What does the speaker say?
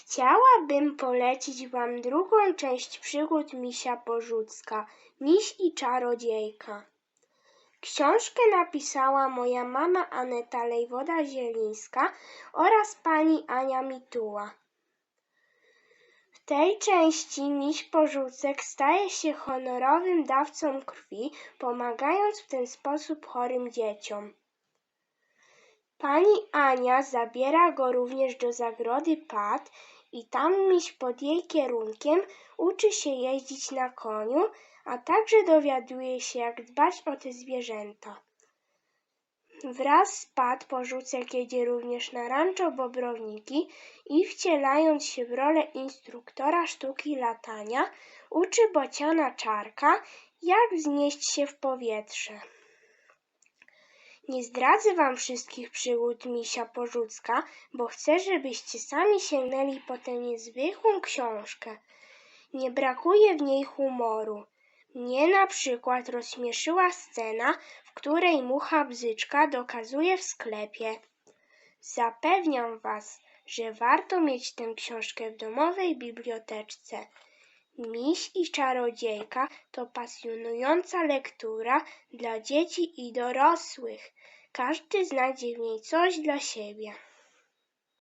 Chciałabym polecić wam drugą część przygód misia Porzucka, Miś i czarodziejka. Książkę napisała moja mama Aneta Lejwoda-Zielińska oraz pani Ania Mituła. W tej części miś Porzucek staje się honorowym dawcą krwi, pomagając w ten sposób chorym dzieciom. Pani Ania zabiera go również do zagrody Pat i tam miś pod jej kierunkiem uczy się jeździć na koniu, a także dowiaduje się, jak dbać o te zwierzęta. Wraz z Pat Porzucek jedzie również na rancho Bobrowniki i wcielając się w rolę instruktora sztuki latania, uczy bociana Czarka, jak wznieść się w powietrze. Nie zdradzę wam wszystkich przygód misia Porzucka, bo chcę, żebyście sami sięgnęli po tę niezwykłą książkę. Nie brakuje w niej humoru. Mnie na przykład rozśmieszyła scena, w której mucha bzyczka dokazuje w sklepie. Zapewniam was, że warto mieć tę książkę w domowej biblioteczce. Miś i czarodziejka to pasjonująca lektura dla dzieci i dorosłych. Każdy znajdzie w niej coś dla siebie.